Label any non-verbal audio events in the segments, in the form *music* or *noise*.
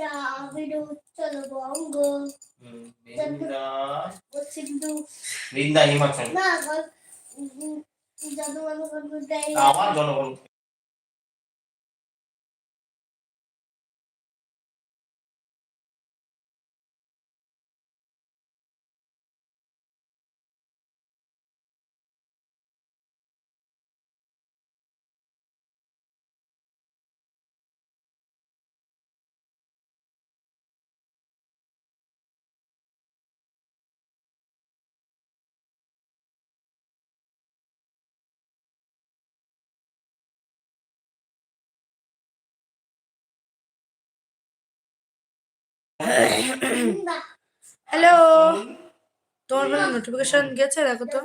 দ্রাবিড় উচ্চল বঙ্গ হুম, বৃন্দা ও সিন্ধু বৃন্দা হিমাচল না গল- উম, জনগণ মন গাই আবার জনগণ হ্যালো তোমার কোনো নোটিফিকেশন গেছে? দেখো তো।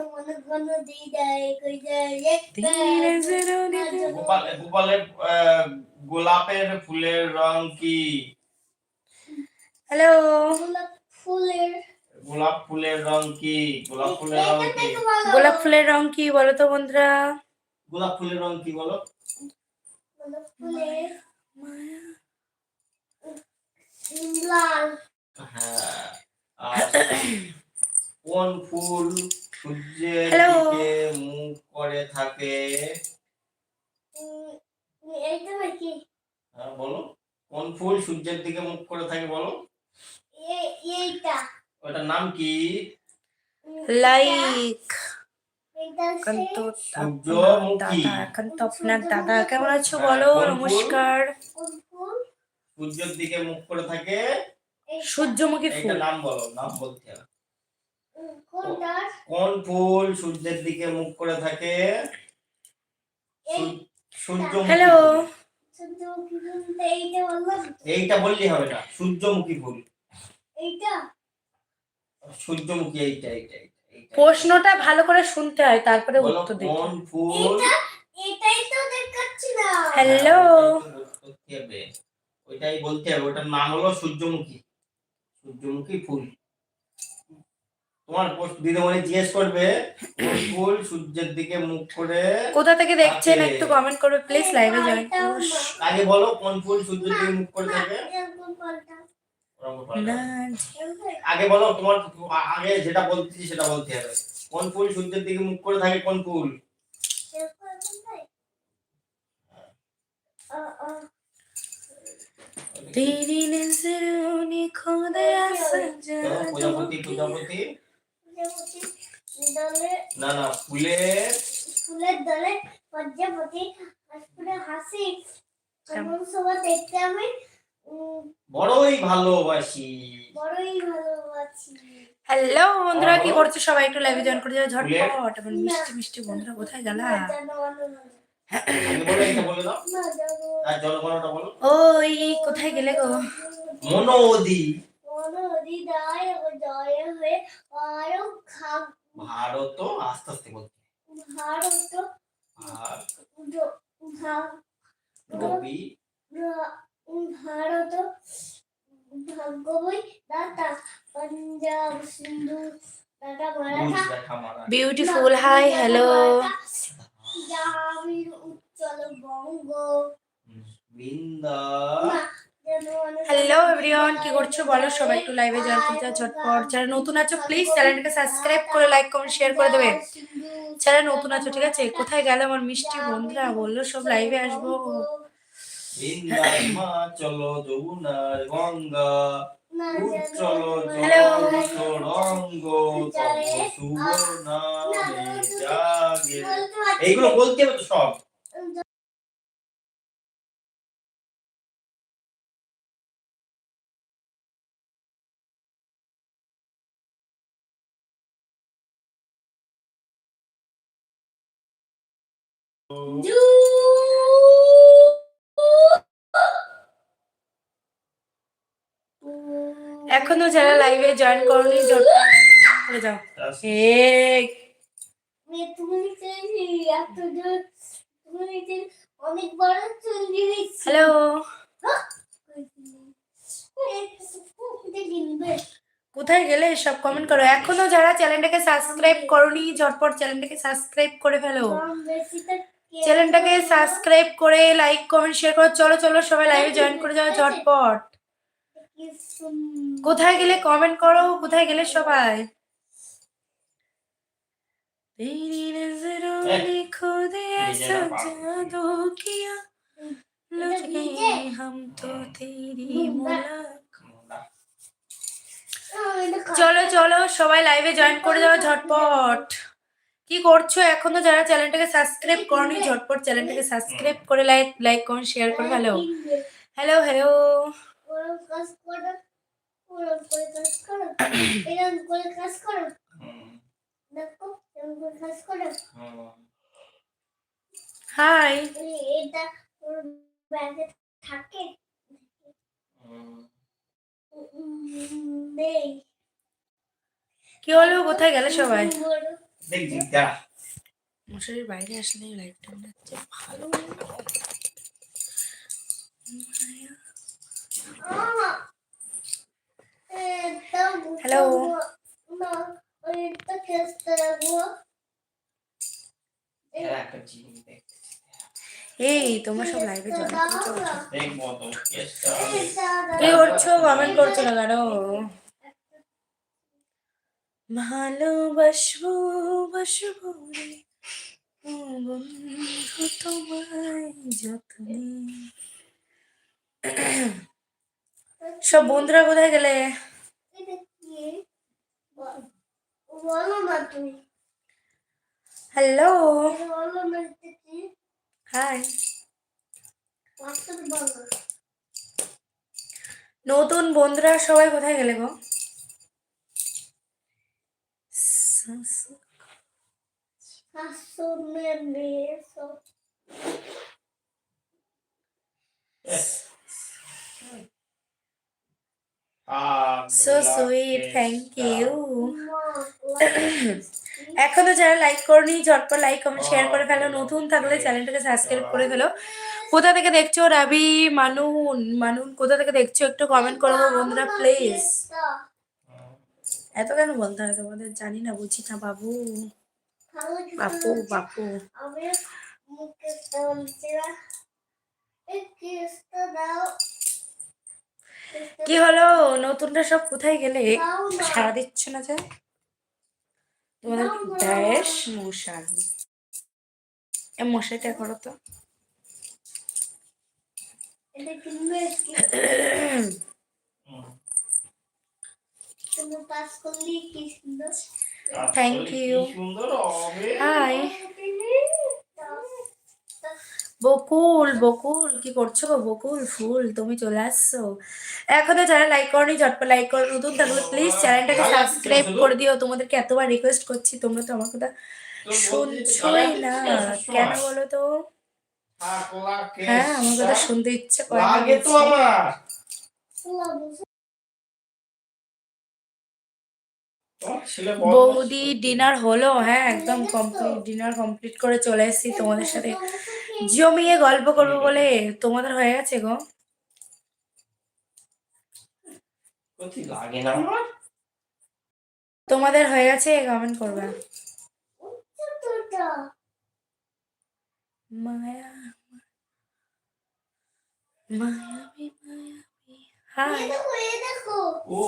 গোপালের গোলাপের ফুলের রং কি? হ্যালো গোলাপ ফুলের গোলাপ ফুলের রং কি? গোলাপ ফুলের রং কি? গোলাপ ফুলের রং কি বলো তো বন্ধুরা? গোলাপ ফুলের রং কি বলো? গোলাপ ফুলের লাল হ্যাঁ কোন ফুল সূর্যের দিকে মুখ করে থাকে? হ্যাঁ বলো। কোন ফুল সূর্যের দিকে মুখ করে থাকে বলো? এইটা। ওটার নাম কি? লাইক। এইটা এখন তো সে- আপনার সূর্যমুখী। দাদা। এখন তো আপনার দাদা। কেমন আছো বলো। হ্যাঁ, ফুল? নমস্কার। সূর্যের দিকে মুখ করে থাকে। সূর্যমুখী ফুল। নাম বলো নাম বলতে হবে। কোন ফুল সূর্যের দিকে মুখ করে থাকে? এই সূর্যমুখী হ্যালো। ফুল। সূর্যমুখী ফুলটা এইটা বললেই হবে না সূর্যমুখী ফুল। এইটা? সূর্যমুখী এইটা এইটা প্রশ্নটা ভালো করে শুনতে হয় তারপরে উত্তর দিতে কোন ফুল এটাই তো দেখাচ্ছি না হ্যালো ওইটাই বলতে হবে ওটার নাম হলো সূর্যমুখী। সূর্যমুখী ফুল। তোমার পোস্ট দিদিমণি জিজ্ঞেস করবে ফুল সূর্যের দিকে মুখ করে কোথা থেকে দেখছেন একটু কমেন্ট করবে প্লিজ লাইভে জয়েন আগে বলো কোন ফুল সূর্যের দিকে মুখ করে থাকে। আগে বলো তোমার আগে যেটা বলতেছি সেটা বলতে হবে। কোন ফুল সূর্যের দিকে মুখ করে থাকে কোন ফুল এরকম এরকম তাই? আ, আ, तेरी नजरों ने खो दिया सजा চলো, প্রজাপতি প্রজাপতি প্রজাপতি দলে না না ফুলের ফুলের দলে প্রজাপতি হাসপুরে হাসি এমন সময় দেখতে আমি উম, বড়ই ভালোবাসি বড়ই ভালোবাসি হ্যালো বন্ধুরা কি বলো। করছো সবাই একটু লাইভে জয়েন করে যাও ফুলের- ঝটপট আমার মিষ্টি মিষ্টি বন্ধুরা কোথায় গেলা বলো ওই কোথায় গেলে গো? মনোদি। দায় হয়ে আরও ভারত আস্তে আস্তে বলতে ভারত। ভা- ভারত। ভাগ্যবই দাতা Punjab Sindhu beautiful hi hello উজ্জ্বল বঙ্গ। হ্যালো এভরিওয়ান কি করছ বলো? সবাই একটু লাইভে জয়েন যাও ঝটপট। যারা নতুন আছো প্লিজ চ্যানেলটাকে সাবস্ক্রাইব করে লাইক কমেন্ট শেয়ার করে দেবে। যারা নতুন আছো ঠিক আছে? কোথায় গেল আমার মিষ্টি বন্ধুরা? বলল সব লাইভে আসব। হিমাচল যমুনার গঙ্গা। না, উজ্জ্বল যেন হ্যালো। রঙ্গ তব সুবর্ণামে জাগে বলতে পারছি এইগুলো না। বলতে হবে তো সব এখনও যারা লাইভে জয়েন করনি করে যাও এই তুমি চাইছি এত জোর তুমি অনেক বড় চুল হ্যালো কোথায় গেলে সব কমেন্ট করো? এখনও যারা চ্যানেলটাকে সাবস্ক্রাইব করনি ঝটপট চ্যানেলটাকে সাবস্ক্রাইব করে ফেলো। চ্যানেলটাকে সাবস্ক্রাইব করে লাইক কমেন্ট শেয়ার করো। চলো চলো সবাই লাইভে জয়েন করে যাও ঝটপট। কোথায় গেলে কমেন্ট করো কোথায় গেলে সবাই तेरी नजरों Eh, ने खुद ऐसा DJ ना जादू किया लुट DJ? गए हम तो तेरी मुलाकात চলো চলো সবাই লাইভে জয়েন করে যাও ঝটপট কি করছো এখনো যারা চ্যানেলটাকে সাবস্ক্রাইব করনি ঝটপট চ্যানেলটাকে সাবস্ক্রাইব করে লাইক লাইক কমেন্ট শেয়ার করে হ্যালো হ্যালো হ্যালো ওরম কাজ করো ওরম করে কাজ করো এরম করে কাজ করো। দেখো এরম করে কাজ করো। হাই। এটা ওর ব্যাগে থাকে? নেই। কি হলো কোথায় গেলে সবাই? মশারির বাইরে আসলে লাইটটা হচ্ছে ভালো। দেখ এই তোমরা সব লাইভে কি করছ কমেন্ট করছ না কেন? ভালোবাসবো বাসবো বন্ধু তোমায় যতনে। সব বন্ধুরা কোথায় গেলে? হ্যালো হাই নতুন বন্ধুরা সবাই কোথায় গেলে গো? সব সো সুইট থ্যাংক ইউ এখনও যারা লাইক করনি ঝটপট লাইক কমেন্ট শেয়ার করে ফেলো। নতুন থাকলে চ্যানেলটাকে সাবস্ক্রাইব করে ফেলো। কোথা থেকে দেখছ রাবি মানুন? মানুন কোথা থেকে দেখছ একটু কমেন্ট করো বন্ধুরা প্লিজ এত কেন বলতে হয় তোমাদের? জানি না বুঝি না বাবু। বাপু বাপু। আমি মুখে দাও। কি হলো? নতুনটা সব কোথায় গেলে? সারা দিচ্ছ না যে? তোমাদের বেশ মশারি এ মশারিটা করো তো। এটা কিনবে কি তুমি পাস করলি কি সুন্দর Thank you. সুন্দর হবে হাই বকুল বকুল কি করছ? গো বকুল ফুল তুমি চলে আসছো। এখনও যারা লাইক করনি ঝটপট লাইক করো। নতুন থাকলে প্লিজ চ্যানেলটাকে সাবস্ক্রাইব করে। দিও। তোমাদেরকে এতবার রিকোয়েস্ট করছি তোমরা তো আমার কথা শুনছোই না। কেন বলো তো? হ্যাঁ আমার কথা শুনতে ইচ্ছে করে বৌদি ডিনার হলো হ্যাঁ একদম কমপ্লিট ডিনার কমপ্লিট করে চলে এসেছি তোমাদের সাথে। জমিয়ে গল্প করব বলে তোমাদের হয়ে গেছে গো। তোমাদের হয়ে গেছে কমেন্ট করবে। মায়া মায়াবী মায়াবী ও।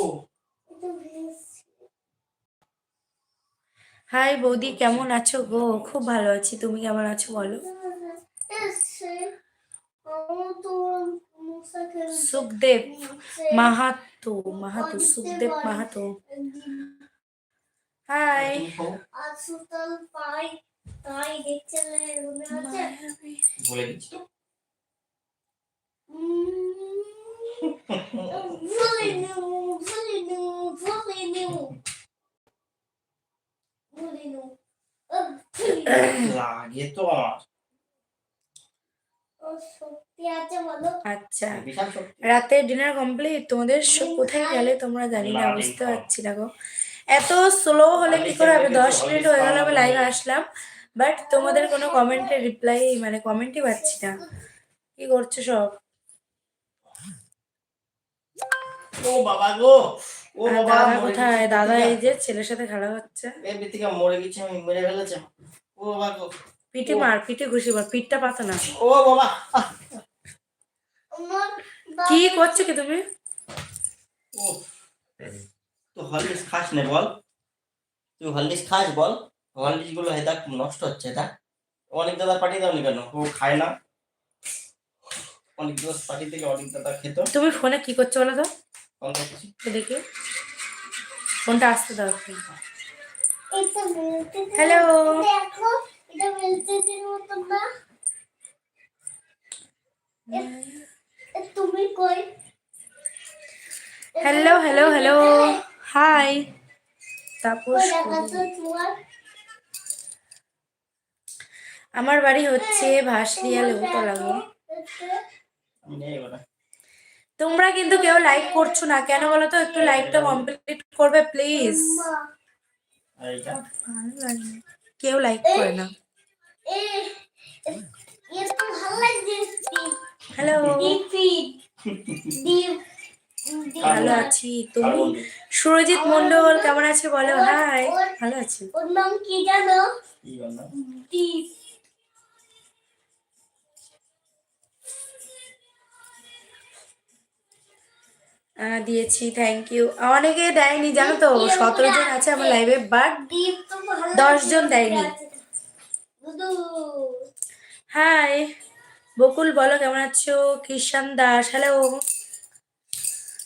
হাই বৌদি কেমন আছো গো? খুব ভালো আছি। তুমি কেমন আছো বলো? এসে আমার তো মুসাকে সুখদেব মাহাতো মাহাতো সুখদেব মাহাতো হাই আসুতাল পাই তাই দেখতে মনে আছে মায়াবী বলে দিচ্ছি তো ভুলিনু ভুলিনু ভুলিনু ভুলিনু লাগে তো আমার ও সত্যি আছে বলো আচ্ছা। বিশাল রাতে ডিনার কমপ্লিট তোমাদের কোথায় গেলে তোমরা জানি না বুঝতে পারছি না গো। এত স্লো হলে কি করে হবে? দশ মিনিট হয়ে গেল আমি লাইভে আসলাম। বাট তোমাদের কোনো কমেন্টের রিপ্লাই মানে কমেন্টই পাচ্ছি না। কি করছ সব? ও বাবা গো ও বাবা দাদা কোথায়? দাদা এই যে ছেলের সাথে খেলা হচ্ছে। এই বিথিকা মরে গেছে আমি মেরে ফেলেছে। ও বাবা গো। পিঠে মার পিঠে ঘুষি মার পিঠটা পাতো না। ও বাবা। কি করছ কি তুমি? তুই হরলিক্স খাস না বল। তুই হরলিক্স খাস বল। হরলিক্সগুলো হেদা নষ্ট হচ্ছে এটা অনেক দাদা পাঠিয়ে দাওনি কেন? ও খায় না। অনেক দিবস পাঠিয়ে থেকে অনেক দাদা খেত। তুমি ফোনে কি করছ বলো তো? কম দেখছি দেখি ফোনটা আসতে দাও হ্যালো এটা তুমি কই hello hello hello hi Tapas আমার বাড়ি হচ্ছে ভাসলিয়া লেবুতলা গো তোমরা কিন্তু কেউ লাইক করছ না কেন বলো তো একটু লাইকটা কমপ্লিট করবে প্লিজ কেউ লাইক করে না ভালো হ্যালো ভালো আছি। তুমি? সুরজিৎ মন্ডল কেমন আছে বলো? হাই ভালো আছি। ওর নাম কি জানো? দিয়েছি থ্যাংক ইউ অনেকে দেয়নি জানো তো? সতেরো জন আছে আমার লাইভে বাট ডিপ তো ভালো দশ জন দেয়নি। হাই বকুল বলো কেমন আছো? কিষান দাস হ্যালো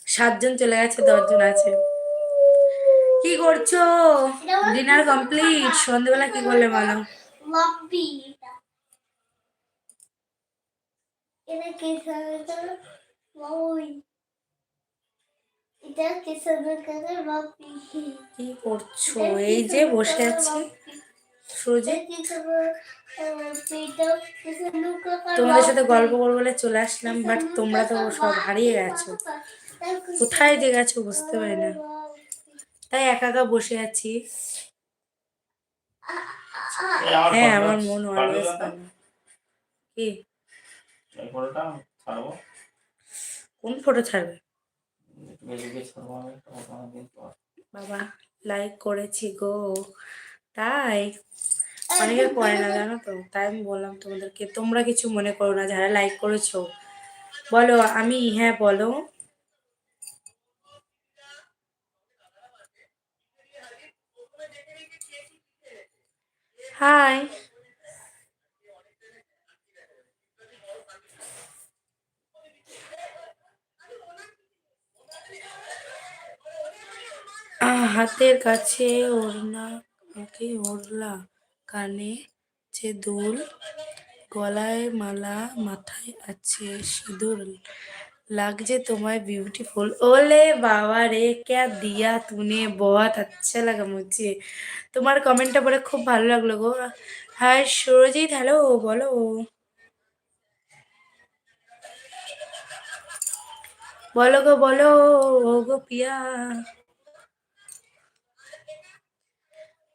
সাতজন চলে গেছে দশজন আছে। কি করছ? ডিনার কমপ্লিট সন্ধ্যেবেলা কি করলে বলো? কি করছ? এই যে বসে আছি। তোমাদের সাথে গল্প করব বলে চলে আসলাম বাট তোমরা তো সব হারিয়ে গেছো। কোথায় যে গেছো বুঝতে পারি না। তাই একা একা বসে আছি। হ্যাঁ আমার মন অলওয়েজ কি? কোন ফটো ছাড়বে? বাবা লাইক করেছি গো। তাই? অনেকে করে না, জানো তো? তাই আমি বললাম তোমাদেরকে, তোমরা কিছু মনে করো না, যারা লাইক করেছ। বলো, আমি হ্যাঁ বলো। হাই হাতের কাছে ওড়না। ওকে ওড়লা কানে যে দুল, গলায় মালা, মাথায় আছে সিঁদুর। লাগছে তোমায় বিউটিফুল ওলে বাবা রে, ক্যা দিয়া তুনে, বহুত আচ্ছা লাগা মুঝে। তোমার কমেন্টটা পড়ে খুব ভালো লাগল গো। হাই সুরজিৎ হ্যালো বলো। বলো গো, বলো, ও গো পিয়া।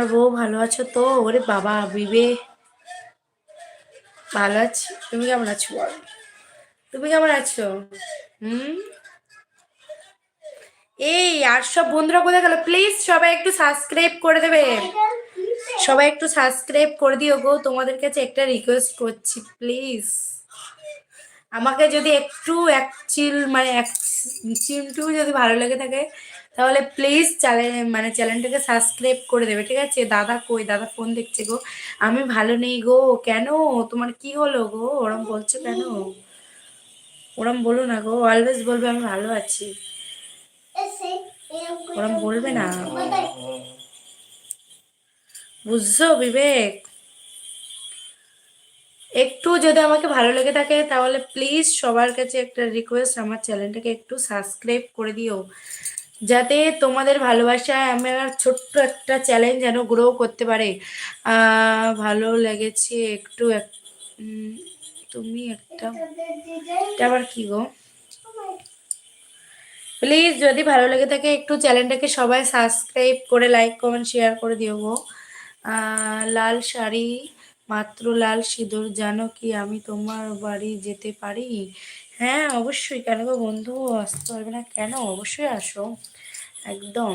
তোমার বউ ভালো আছো তো? ওরে বাবা, বিবে। ভালো আছি। তুমি কেমন আছো বল? তুমি কেমন আছো? হুম? এই, আর সব বন্ধুরা কোথায় গেল? প্লিজ সবাই একটু সাবস্ক্রাইব করে দেবে। সবাই একটু সাবস্ক্রাইব করে দিও গো। তোমাদের কাছে একটা রিকোয়েস্ট করছি প্লিজ আমাকে যদি একটু, এক চিল মানে এক চিমটু যদি ভালো লেগে থাকে তাহলে প্লিজ চ্যানেল মানে চ্যানেলটাকে সাবস্ক্রাইব করে দেবে, ঠিক আছে? দাদা কই? দাদা ফোন দেখছে গো। আমি ভালো নেই গো। কেন? তোমার কি হলো গো? ওরম বলছো কেন? ওরম বলো না গো। অলওয়েজ বলবে, আমি ভালো আছি। ওরম বলবে না? বুঝছ বিবেক? একটু যদি আমাকে ভালো লেগে থাকে, তাহলে প্লিজ সবার কাছে একটা রিকোয়েস্ট আমার চ্যানেলটাকে একটু সাবস্ক্রাইব করে দিও। যাতে তোমাদের ভালোবাসায় আমার ছোট্ট একটা চ্যালেঞ্জ যেন গ্রো করতে পারে। ভালো লেগেছে একটু এক- তুমি একটা আবার কি গো? প্লিজ যদি ভালো লেগে থাকে একটু চ্যানেলটাকে সবাই সাবস্ক্রাইব করে লাইক কমেন্ট শেয়ার করে দিও গো। লাল শাড়ি, মাত্র লাল সিঁদুর, জানো কি আমি তোমার বাড়ি যেতে পারি? হ্যাঁ অবশ্যই কেন গো বন্ধু আসতে পারবে না কেন অবশ্যই আসো একদম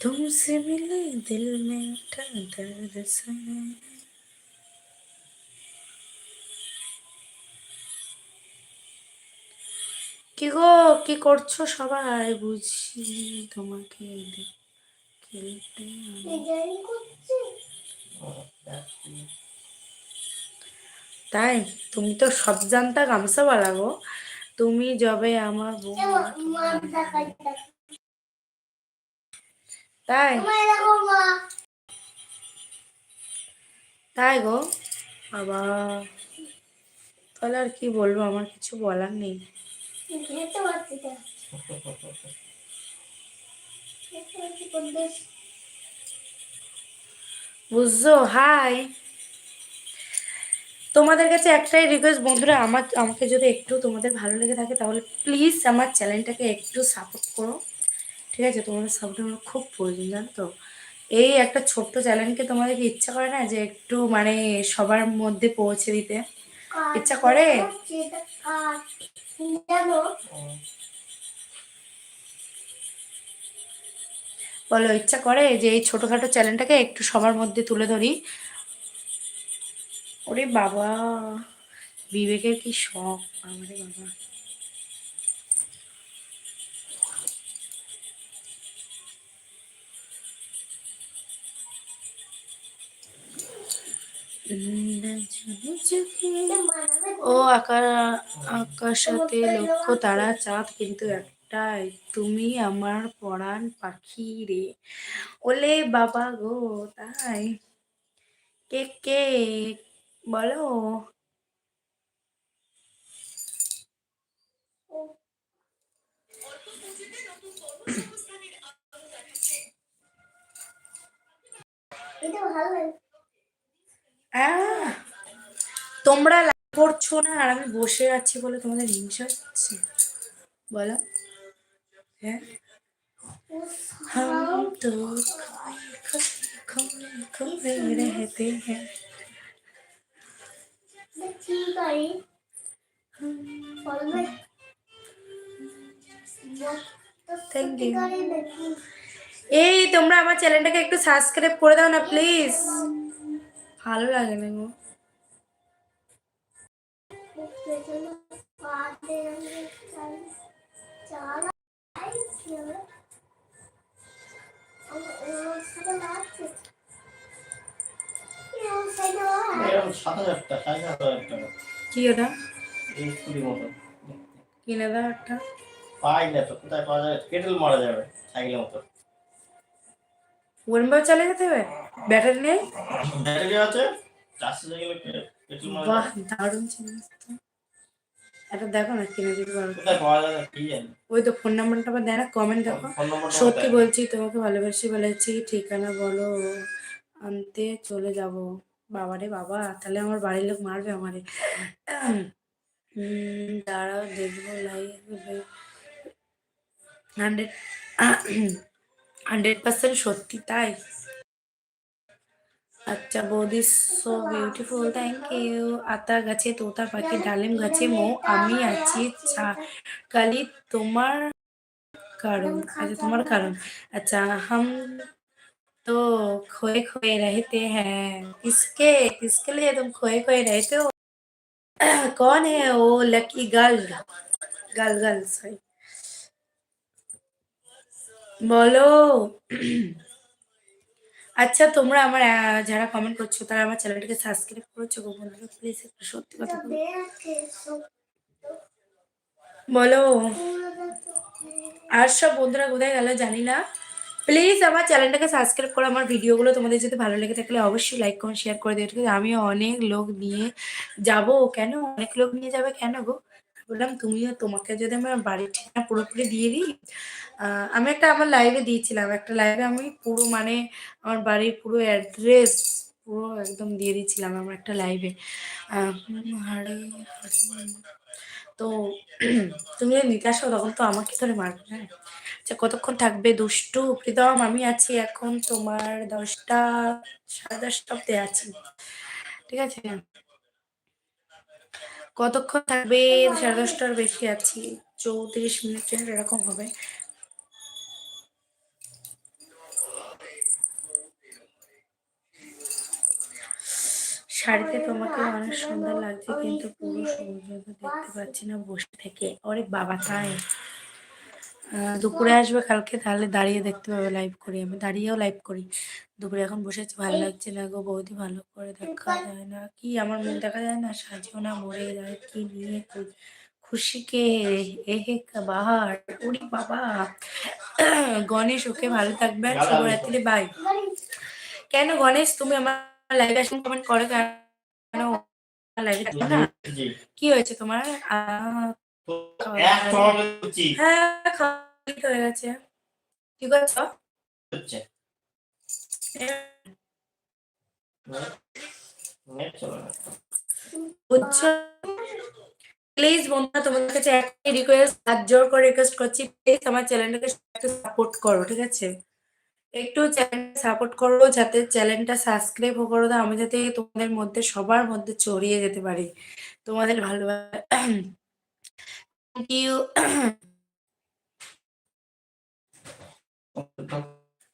तुमसे मिले दिल में उठा दर्द सनम কি গো কি করছো সবাই বুঝি তোমাকে দে- খেলতে আমি- ডিজাইন করছে তাই তুমি তো সব জানতা গামছা বালা গো। তুমি যবে আমার বউ তাই? তাই গো? বাবা তাহলে আর কি বলব আমার কিছু বলার নেই। খেতে পারছি না খেতে পারছি কোন দেশ বুঝছ? হাই তোমাদের কাছে একটাই রিকোয়েস্ট বন্ধুরা আমার আমাকে যদি একটু তোমাদের ভালো লেগে থাকে তাহলে প্লিজ আমার চ্যানেলটাকে একটু সাপোর্ট করো। ঠিক আছে? তোমাদের সাপোর্ট আমার খুব প্রয়োজন জানো তো? এই একটা ছোট্ট চ্যানেলকে তোমাদেরকে ইচ্ছা করে না যে একটু মানে সবার মধ্যে পৌঁছে দিতে? ইচ্ছা করে? করছে, এটা কাজ। জানো বলো, ইচ্ছা করে যে এই ছোটোখাটো চ্যানেলটাকে একটু সবার মধ্যে তুলে ধরি। ওরে বাবা, বিবেকের কি শখ? আমারে বাবা। ও, আকার, আকাশাতে লক্ষ্য, তারা চাঁদ, কিন্তু একটাই তুমি আমার পরাণ পাখি রে। ওলে বাবা গো, তাই। কে কে, বলো। তোমরা করছ না, আর আমি বসে আছি বলে তোমাদের হিংসা হচ্ছে। বলো। হ্যাঁ हम तो खोए खोए खोए खोए रहते हैं ঠিক আছে বলবে Thank you. সত্যিকারের নাকি? এই তোমরা আমার চ্যানেলটাকে একটু সাবস্ক্রাইব করে দাও না প্লিজ ভালো লাগে না গো কি ওটা? কিনে দাও একটা? পাই না তো কোথায় পাওয়া যাবে? পেট্রোল মারা যাবে সাইকেলের মতো। ওরমভাবে চালে যেতে হবে? ব্যাটারি নেই? ব্যাটারি আছে চারশো গেলে পেট্রোল মারা বাহ দারুণ জিনিস এটা দেখো না কিনে দিতে পারব ওই তো ফোন নাম্বারটা আবার দেয় না কমেন্ট দেখো। সত্যি বলছি তোমাকে ভালোবাসি বলেছি ঠিকানা বলো আনতে চলে যাব। বাবারে বাবা তাহলে আমার বাড়ির লোক মারবে আমারে। দাঁড়াও দেখব লাইভ হান্ড্রেড হান্ড্রেড পার্সেন্ট সত্যি তাই? আচ্ছা বৌদি সো বিউটিফুল থ্যাংক ইউ আতা গাছে তোতা পাখি ডালিম গাছে মো আমি আছি ছা- কালি তোমার কারণ আচ্ছা তোমার কারণ अच्छा हम तो खोए खोए रहते हैं किसके किसके लिए तुम खोए खोए रहते हो कौन है वो lucky girl girl girl sorry বলো আচ্ছা তোমরা আমার যারা কমেন্ট করছ, তারা আমার চ্যানেলটাকে সাবস্ক্রাইব করেছ গো বন্ধুরা। প্লিজ একটু সত্যি কথা বলো। বলো। আর সব বন্ধুরা কোথায় গেল জানি না। প্লিজ আমার চ্যানেলটাকে সাবস্ক্রাইব করো। আমার ভিডিওগুলো তোমাদের যদি ভালো লেগে থাকলে অবশ্যই লাইক কমেন্ট শেয়ার করে দিও। আমি অনেক লোক নিয়ে যাব। কেন? অনেক লোক নিয়ে যাবে কেন গো? বললাম তুমিও তোমাকে যদি আমার বাড়ির ঠিকানা পুরোপুরি দিয়ে দিই? আমি একটা আমার লাইভে দিয়েছিলাম। একটা লাইভে আমি পুরো মানে আমার বাড়ির পুরো অ্যাড্রেস পুরো একদম দিয়ে দিয়েছিলাম আমার একটা লাইভে তো তুমি নিতে আসো তখন তো আমাকে ধরে মারবে হ্যাঁ? আচ্ছা কতক্ষণ থাকবে? দুষ্টু, প্রীতম, আমি আছি এখন তোমার দশটা, সাড়ে দশটা অব্দি আছি। ঠিক আছে? কতক্ষণ থাকবে? সাড়ে দশটার বেশি আছি। চৌত্রিশ মিনিট এরকম হবে। শাড়িতে তোমাকে অনেক সুন্দর লাগছে, কিন্তু পুরো সৌন্দর্য দেখতে পাচ্ছি না, বসে থেকে। ওরে বাবা, তাই? দুপুরে আসবে কালকে তাহলে দাঁড়িয়ে দেখতে পাবে লাইভ করি আমি। দাঁড়িয়েও লাইভ করি। দুপুরে এখন বসেছি ভালো লাগছে না গো বৌদি ভালো করে দেখা যায় না। কি আমার মন দেখা যায় না? সাজিও না মরে যায় কি নিয়ে খুশিকে এহে বাহার উড়ি বাবা। গণেশ ওকে ভালো থাকবে আর শুভরাত্রি বাই কেন গণেশ তুমি আমার লাইভে আসলে কমেন্ট করো কেন? লাইভে থাকবে না কি হয়েছে তোমার? বলছি। হ্যাঁ খাওয়া হয়ে গেছে। হচ্ছে। প্লিজ বন্ধুরা তোমাদের কাছে একটাই রিকোয়েস্ট হাত জোর করে রিকোয়েস্ট করছি। প্লিজ আমার চ্যানেলটাকে একটু সাপোর্ট করো ঠিক আছে? একটু চ্যানেলটা সাপোর্ট করো যাতে চ্যানেলটা সাবস্ক্রাইব করো আমি যাতে তোমাদের মধ্যে সবার মধ্যে ছড়িয়ে যেতে পারি। তোমাদের ভালোবাসা থ্যাংক ইউ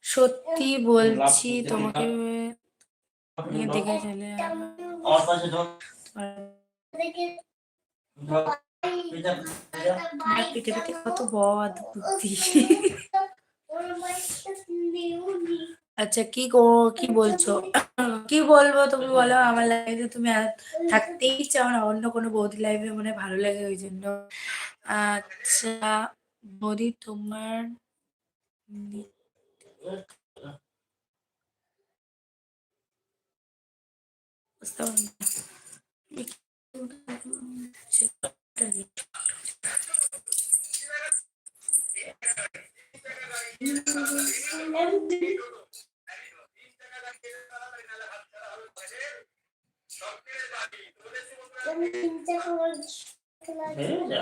সত্যি বলছি তোমাকে। দেখে চলে কত বদ বুদ্ধি *laughs* আচ্ছা কি গো কি বলছো? *clears throat* কি বলব তুমি বলো? আমার লাইফে তুমি আর থাকতেই চাও না অন্য কোনো বৌদি লাইফে মনে ভালো লাগে ওই জন্য। আচ্ছা বৌদি তোমার সেটা চিন্তা করে যা।